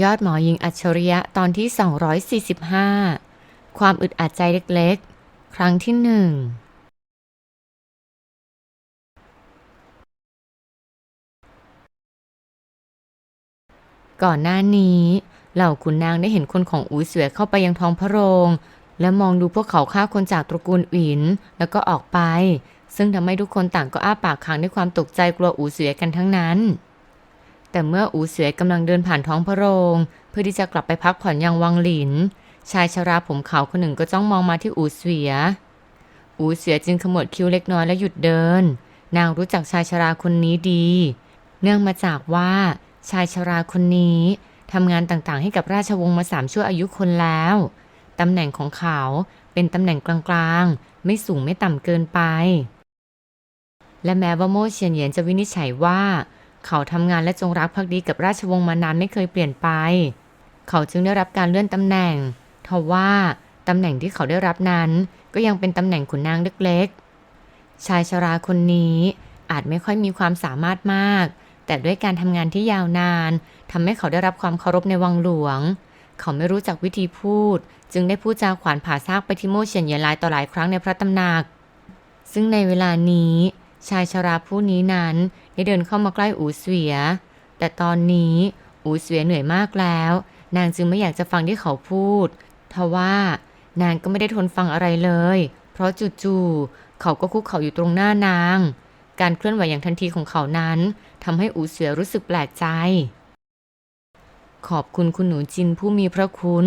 ยอดหมอหญิงอัจฉริยะตอนที่ 245 ความอึดอัดใจเล็กๆ ครั้งที่หนึ่ง ก่อนหน้านี้ เหล่าขุนนางได้เห็นคนของอูเสือเข้าไปยังท้องพระโรง และมองดูพวกเขาฆ่าคนจากตระกูลอิน แล้วก็ออกไป ซึ่งทำให้ทุกคนต่างก็อ้าปากค้างด้วยความตกใจกลัวอูเสือกันทั้งนั้น แต่เมื่ออูเสือกำลังเดินผ่านท้องพระโรง เพื่อที่จะกลับไปพักผ่อนยังวังหลิน ชายชราผมขาวคนหนึ่งก็จ้องมองมาที่อูเสืออูเสือจึงขมวดคิ้วเล็กน้อยและหยุดเดิน นางรู้จักชายชราคนนี้ดี เนื่องมาจากว่า ชายชราคนนี้ทำงานต่างๆ ให้กับราชวงศ์มาสามชั่วอายุคนแล้วตำแหน่งของเขาเป็นตำแหน่งกลางๆ ไม่สูงไม่ต่ำเกินไป และแม้ว่าโม่เฉียนเหยียนจะวินิจฉัยว่า เขาทำงานและจงรักภักดีกับราชวงศ์มานานไม่เคยเปลี่ยนไป เขาจึงได้รับการเลื่อนตำแหน่งทว่าตำแหน่งที่เขาได้รับนั้น ก็ยังเป็นตำแหน่งขุนนางเล็กๆ ชายชราคนนี้อาจไม่ค่อยมีความสามารถมาก แต่ด้วยการทำงานที่ยาวนานทำให้เขาได้รับความเคารพในวังหลวง เขาไม่รู้จักวิธีพูด จึงได้พูดจาขวานผ่าซากไปที่โมเฉียนเหยียนหลายต่อหลายครั้งในพระตำหนัก ซึ่งในเวลานี้ ชายชราผู้นี้นั้นได้เดินเข้ามาใกล้อูเสวีย แต่ตอนนี้อูเสวียเหนื่อยมากแล้ว นางจึงไม่อยากจะฟังที่เขาพูดทว่านางก็ไม่ได้ทนฟังอะไรเลย เพราะจู่ๆเขาก็คุกเข่าอยู่ตรงหน้านาง การเคลื่อนไหวอย่างทันทีของเขานั้นทำให้อูเสือรู้สึกแปลกใจ ขอบคุณคุณหนูจินผู้มีพระคุณ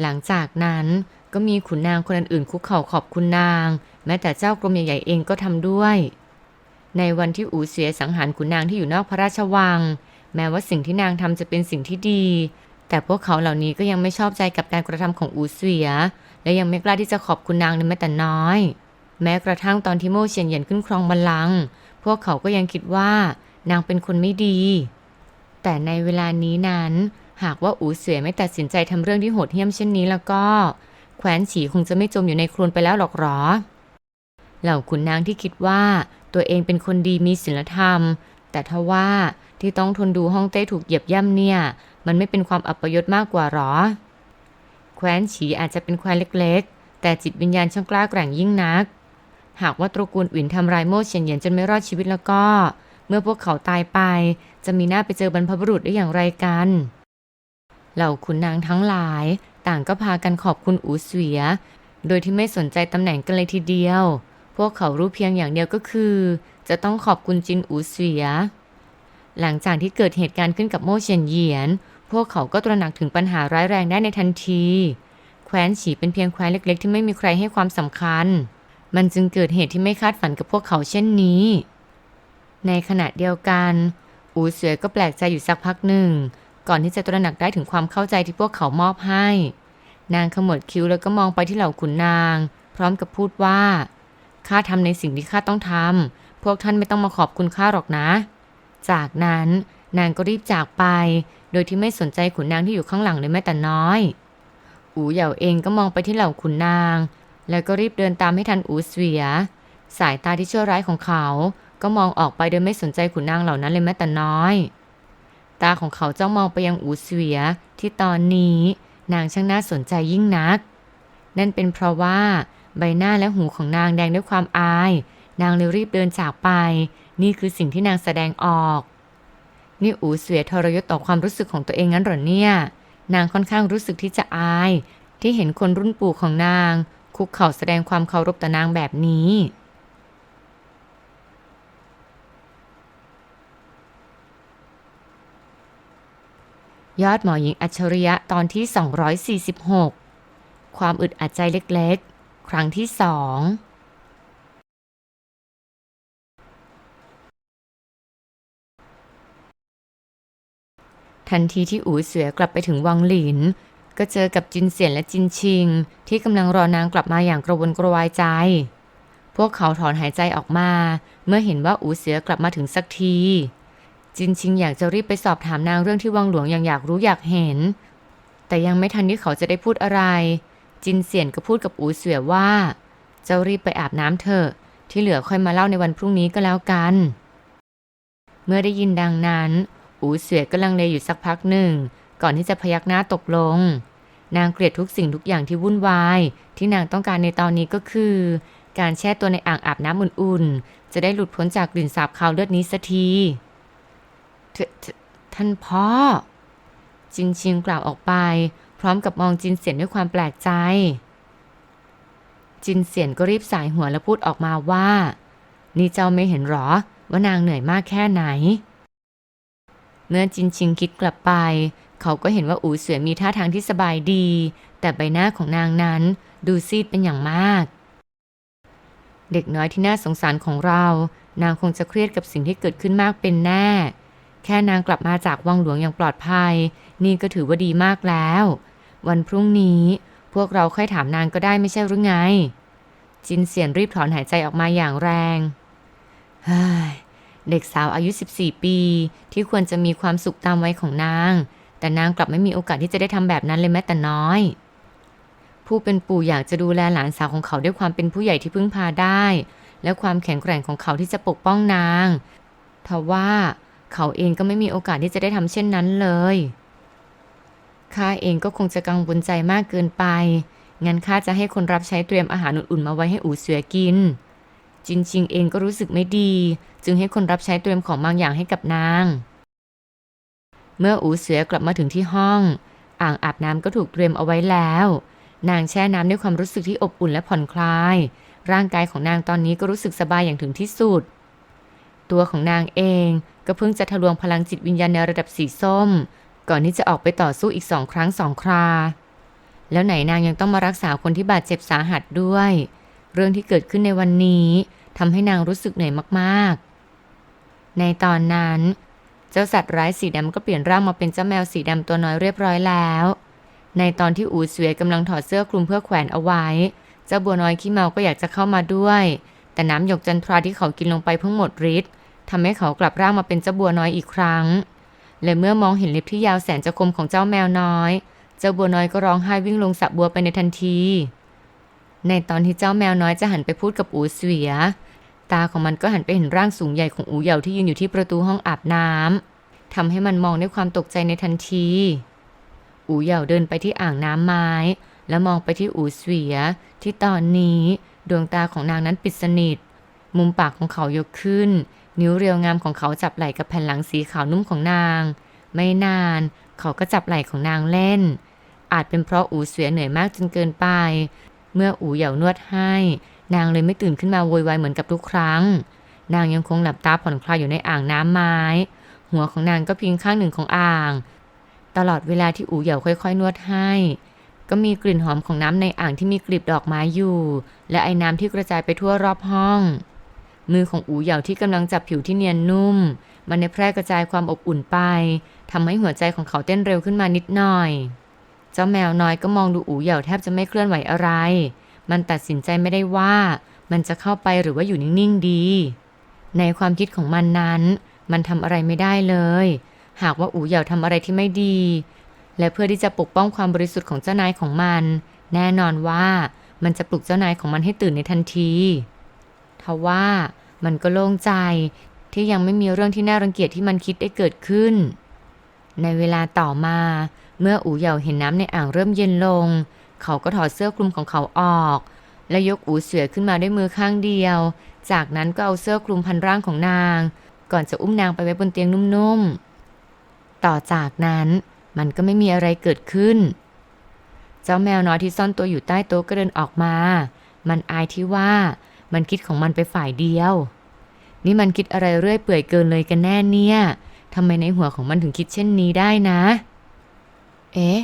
หลังจากนั้นก็มีขุนนางคนอื่นๆคุกเข่าขอบคุณนาง แม้แต่เจ้ากรมใหญ่ๆเองก็ทำด้วย ในวันที่อูเสียสังหารขุนนางที่อยู่นอกพระราชวัง แม้ว่าสิ่งที่นางทำจะเป็นสิ่งที่ดี แต่พวกเขาเหล่านี้ก็ยังไม่ชอบใจกับการกระทำของอูเสีย และยังไม่กล้าที่จะขอบคุณนางเลยแม้แต่น้อย แม้กระทั่งตอนที่โม่เฉียนเหยียนขึ้นครองบัลลังก์พวกเขาก็ยังคิดว่านางเป็นคนไม่ดี แต่ในเวลานี้นั้น หากว่าอูเสือไม่ตัดสินใจทำเรื่องที่โหดเหี้ยมเช่นนี้แล้วก็ แคว้นฉีคงจะไม่จมอยู่ในโคลนไปแล้วหรอกหรอ เหล่าขุนนางที่คิดว่าตัวเองเป็นคนดีมีศีลธรรม แต่ทว่าที่ต้องทนดูห้องเต้ถูกเหยียบย่ำเนี่ย มันไม่เป็นความอัปยศมากกว่าหรอ แคว้นฉีอาจจะเป็นแคว้นเล็กๆ แต่จิตวิญญาณช่างกล้าแกร่งยิ่งนัก หากว่าตระกูลอินทำลายโมเฉียนเยียนจนไม่รอดชีวิตแล้วก็ เมื่อพวกเขาตายไป จะมีหน้าไปเจอบรรพบุรุษได้อย่างไรกัน เหล่าขุนนางทั้งหลาย ต่างก็พากันขอบคุณอูเสวีย โดยที่ไม่สนใจตำแหน่งกันเลยทีเดียว พวกเขารู้เพียงอย่างเดียวก็คือ จะต้องขอบคุณจินอูเสีย หลังจากที่เกิดเหตุการณ์ขึ้นกับโมเฉียนเหยียน พวกเขาก็ตระหนักถึงปัญหาร้ายแรงได้ในทันที แคว้นฉีเป็นเพียงแคว้นเล็ก ๆ ที่ไม่มีใครให้ความสำคัญ มันจึงเกิดเหตุที่ไม่คาดฝันกับพวกเขาเช่นนี้ ในขณะเดียวกัน อูเสือก็แปลกใจอยู่สักพักหนึ่ง ก่อนที่จะตระหนักได้ถึงความเข้าใจที่พวกเขามอบให้ นางขมวดคิ้วแล้วก็มองไปที่เหล่าขุนนาง พร้อมกับพูดว่า ข้าทำในสิ่งที่ข้าต้องทำ พวกท่านไม่ต้องมาขอบคุณข้าหรอกนะ จากนั้นนางก็รีบจากไป โดยที่ไม่สนใจขุนนางที่อยู่ข้างหลังเลยแม้แต่น้อย อูเหย่าเองก็มองไปที่เหล่าขุนนาง แล้วก็รีบเดินตามให้ทันอูเสวีย สายตาที่ชั่วร้ายของเขา ก็มองออกไปโดยไม่สนใจขุนนางเหล่านั้นเลยแม้แต่น้อย ตาของเขาจ้องมองไปยังอูเสวียที่ตอนนี้นางช่างน่าสนใจยิ่งนัก นั่นเป็นเพราะว่า ใบหน้าและหูของนางแดงด้วยความอาย นางเลยรีบเดินจากไป นี่คือสิ่งที่นางแสดงออก นี่อูเสวียทรยศต่อความรู้สึกของตัวเองงั้นหรอเนี่ย นางค่อนข้างรู้สึกที่จะอาย ที่เห็นคนรุ่นปู่ของนาง คุกเข่าแสดงความเคารพต่อนางแบบนี้ยอดหมอหญิงอัจฉริยะตอนที่ 246 ความอึดอัดใจเล็ก ครั้งที่สองทันทีที่อู๋เสือกลับไปถึงวังหลิน ก็เจอกับจินเสียนและจินชิง ที่กำลังรอนางกลับมาอย่างกระวนกระวายใจ พวกเขาถอนหายใจออกมา เมื่อเห็นว่าอู๋เสือกลับมาถึงสักที จินชิงอยากจะรีบไปสอบถามนางเรื่องที่วังหลวงอย่างอยากรู้อยากเห็น แต่ยังไม่ทันที่เขาจะได้พูดอะไร จินเสียนก็พูดกับอูเสือว่า เจ้ารีบไปอาบน้ำเถอะ ที่เหลือค่อยมาเล่าในวันพรุ่งนี้ก็แล้วกัน เมื่อได้ยินดังนั้น อูเสวยก็ลังเลอยู่สักพักหนึ่ง ก่อนที่จะพยักหน้าตกลง นางเกลียดทุกสิ่งทุกอย่างที่วุ่นวาย ที่นางต้องการในตอนนี้ก็คือ การแช่ตัวในอ่างอาบน้ำอุ่นๆ จะได้หลุดพ้นจากกลิ่นสาบคาวเลือดนี้สักทีท่านพ่อจินชิงกล่าวออกไป พร้อมกับมองจินเสียนด้วยความแปลกใจ จินเสียนก็รีบสายหัวและพูดออกมาว่า นี่เจ้าไม่เห็นหรอว่านางเหนื่อยมากแค่ไหน เมื่อจินชิงคิดกลับไป เขาก็เห็นว่าอูเสวยมีท่าทางที่สบายดี แต่ใบหน้าของนางนั้นดูซีดเป็นอย่างมาก เด็กน้อยที่น่าสงสารของเรา นางคงจะเครียดกับสิ่งที่เกิดขึ้นมากเป็นแน่แค่นางกลับมาจากวังหลวงอย่างปลอดภัย นี่ก็ถือว่าดีมากแล้ว วันพรุ่งนี้ พวกเราค่อยถามนางก็ได้ไม่ใช่หรือไง จินเสียนรีบถอนหายใจออกมาอย่างแรงเฮ้ยเด็กสาวอายุ 14 ปี ที่ควรจะมีความสุขตามวัยของนาง แต่นางกลับไม่มีโอกาสที่จะได้ทำแบบนั้นเลยแม้แต่น้อย ผู้เป็นปู่อยากจะดูแลหลานสาวของเขาด้วยความเป็นผู้ใหญ่ที่พึ่งพาได้ และความแข็งแกร่งของเขาที่จะปกป้องนางทว่าเขาเองก็ไม่มีโอกาสที่จะได้ทำเช่นนั้นเลย ข้าเองก็คงจะกังวลใจมากเกินไป งั้นข้าจะให้คนรับใช้เตรียมอาหารอุ่นๆมาไว้ให้อูเสือกิน จินชิงเองก็รู้สึกไม่ดี จึงให้คนรับใช้เตรียมของบางอย่างให้กับนาง เมื่ออูเสือกลับมาถึงที่ห้อง อ่างอาบน้ำก็ถูกเตรียมเอาไว้แล้ว นางแช่น้ำด้วยความรู้สึกที่อบอุ่นและผ่อนคลาย ร่างกายของนางตอนนี้ก็รู้สึกสบายอย่างถึงที่สุด ตัวของนางเองก็เพิ่งจะทะลวงพลังจิตวิญญาณในระดับสีส้ม ก่อนที่จะออกไปต่อสู้อีกสองครั้งสองครา แล้วไหนนางยังต้องมารักษาคนที่บาดเจ็บสาหัสด้วย เรื่องที่เกิดขึ้นในวันนี้ทำให้นางรู้สึกเหนื่อยมากๆ ในตอนนั้น เจ้าสัตว์ร้ายสีดำก็เปลี่ยนร่างมาเป็นเจ้าแมวสีดำตัวน้อยเรียบร้อยแล้ว ในตอนที่อูเสวยกำลังถอดเสื้อคลุมเพื่อแขวนเอาไว้ เจ้าบัวน้อยขี้เมาก็อยากจะเข้ามาด้วย แต่น้ำหยกจันทราที่เขากินลงไปเพิ่งหมดฤทธิ์ทำให้เขากลับร่างมาเป็นเจ้าบัวน้อยอีกครั้ง และเมื่อมองเห็นเล็บที่ยาวแสนจะคมของเจ้าแมวน้อย เจ้าบัวน้อยก็ร้องไห้วิ่งลงสระบัวไปในทันที ในตอนที่เจ้าแมวน้อยจะหันไปพูดกับอูเสีย ตาของมันก็หันไปเห็นร่างสูงใหญ่ของอูเหยาที่ยืนอยู่ที่ประตูห้องอาบน้ำทำให้มันมองด้วยความตกใจในทันที อูเหยาเดินไปที่อ่างน้ำไม้ แล้วมองไปที่อูเสีย ที่ตอนนี้ดวงตาของนางนั้นปิดสนิท มุมปากของเขายกขึ้น นิ้วเรียวงามของเขาจับไหล่กับแผ่นหลังสีขาวนุ่มของนาง ไม่นานเขาก็จับไหล่ของนางเล่น อาจเป็นเพราะอูเสวียเหนื่อยมากจนเกินไป เมื่ออูเหยานวดให้ นางเลยไม่ตื่นขึ้นมาโวยวายเหมือนกับทุกครั้ง นางยังคงหลับตาผ่อนคลายอยู่ในอ่างน้ำไม้ หัวของนางก็พิงข้างหนึ่งของอ่าง ตลอดเวลาที่อูเหยาค่อยๆ นวดให้ ก็มีกลิ่นหอมของน้ำในอ่างที่มีกลีบดอกไม้อยู่ และไอ้น้ำที่กระจายไปทั่วรอบห้อง มือของอูเหยาที่กำลังจับผิวที่เนียนนุ่ม มันได้แพร่กระจายความอบอุ่นไปทำให้หัวใจของเขาเต้นเร็วขึ้นมานิดหน่อย เจ้าแมวน้อยก็มองดูอูเหยาแทบจะไม่เคลื่อนไหวอะไร มันตัดสินใจไม่ได้ว่ามันจะเข้าไปหรือว่าอยู่นิ่งๆดี ในความคิดของมันนั้น มันทำอะไรไม่ได้เลย หากว่าอูเหยาทำอะไรที่ไม่ดี และเพื่อที่จะปกป้องความบริสุทธิ์ของเจ้านายของมัน แน่นอนว่ามันจะปลุกเจ้านายของมันให้ตื่นในทันทีทว่า มันก็โล่งใจที่ยังไม่มีเรื่องที่น่ารังเกียจที่มันคิดได้เกิดขึ้น ในเวลาต่อมา เมื่ออูเหยาเห็นน้ำในอ่างเริ่มเย็นลง เขาก็ถอดเสื้อคลุมของเขาออก และยกอูเสือขึ้นมาด้วยมือข้างเดียว จากนั้นก็เอาเสื้อคลุมพันร่างของนาง ก่อนจะอุ้มนางไปไว้บนเตียงนุ่มๆ ต่อจากนั้นมันก็ไม่มีอะไรเกิดขึ้น เจ้าแมวน้อยที่ซ่อนตัวอยู่ใต้โต๊ะก็เดินออกมา มันอายที่ว่า มันคิดของมันไปฝ่ายเดียว นี่มันคิดอะไรเรื่อยเปื่อยเกินเลยกันแน่เนี่ยทำไมในหัวของมันถึงคิดเช่นนี้ได้นะ เอ๊ะ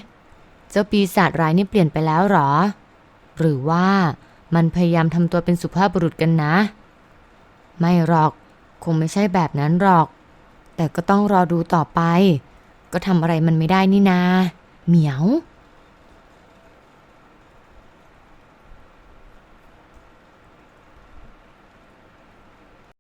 เจ้าปีศาจร้ายนี่เปลี่ยนไปแล้วหรอ หรือว่ามันพยายามทำตัวเป็นสุภาพบุรุษกันนะ ไม่หรอก คงไม่ใช่แบบนั้นหรอก แต่ก็ต้องรอดูต่อไป ก็ทำอะไรมันไม่ได้นี่นา เหมียว